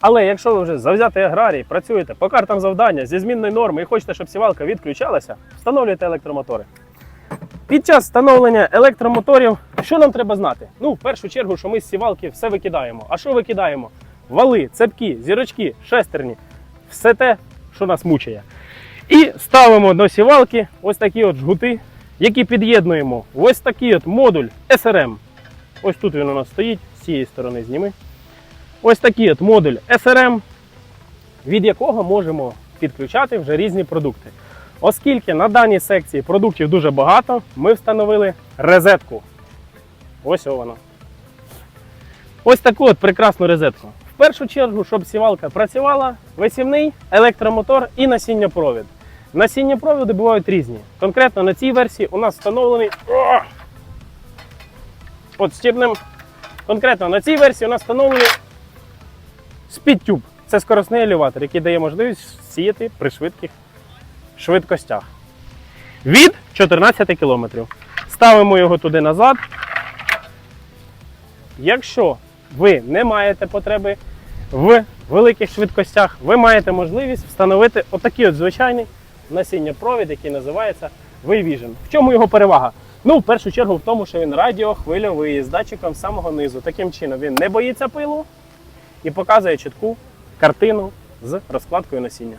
Але якщо ви вже завзятий аграрій, працюєте по картам завдання зі змінної норми і хочете, щоб сівалка відключалася, встановлюйте електромотори. Під час встановлення електромоторів, що нам треба знати? Ну, в першу чергу, що ми з сівалки все викидаємо. А що викидаємо? Вали, цепки, зірочки, шестерні, все те, що нас мучає. І ставимо до сівалки ось такі от жгути, які під'єднуємо ось такий от модуль SRM. Ось тут він у нас стоїть, з цієї сторони зніми. Ось такий от модуль SRM, від якого можемо підключати вже різні продукти. Оскільки на даній секції продуктів дуже багато, ми встановили розетку. Ось вона. Ось таку от прекрасну розетку. В першу чергу, щоб сівалка працювала, висівний, електромотор і насіннєпровід. Насіннєпроводи бувають різні. Конкретно на цій версії у нас встановлений. От стібнем. Конкретно на цій версії у нас встановлений Speedtube. Це скоростний елеватор, який дає можливість сіяти при швидких швидкостях. Від 14 км. Ставимо його туди назад. Якщо ви не маєте потреби в великих швидкостях, ви маєте можливість встановити отакий от звичайний насіннєпровід, який називається Wayvision. В чому його перевага? Ну, в першу чергу, в тому, що він радіохвильовий з датчиком самого низу. Таким чином він не боїться пилу і показує чітку картину з розкладкою насіння.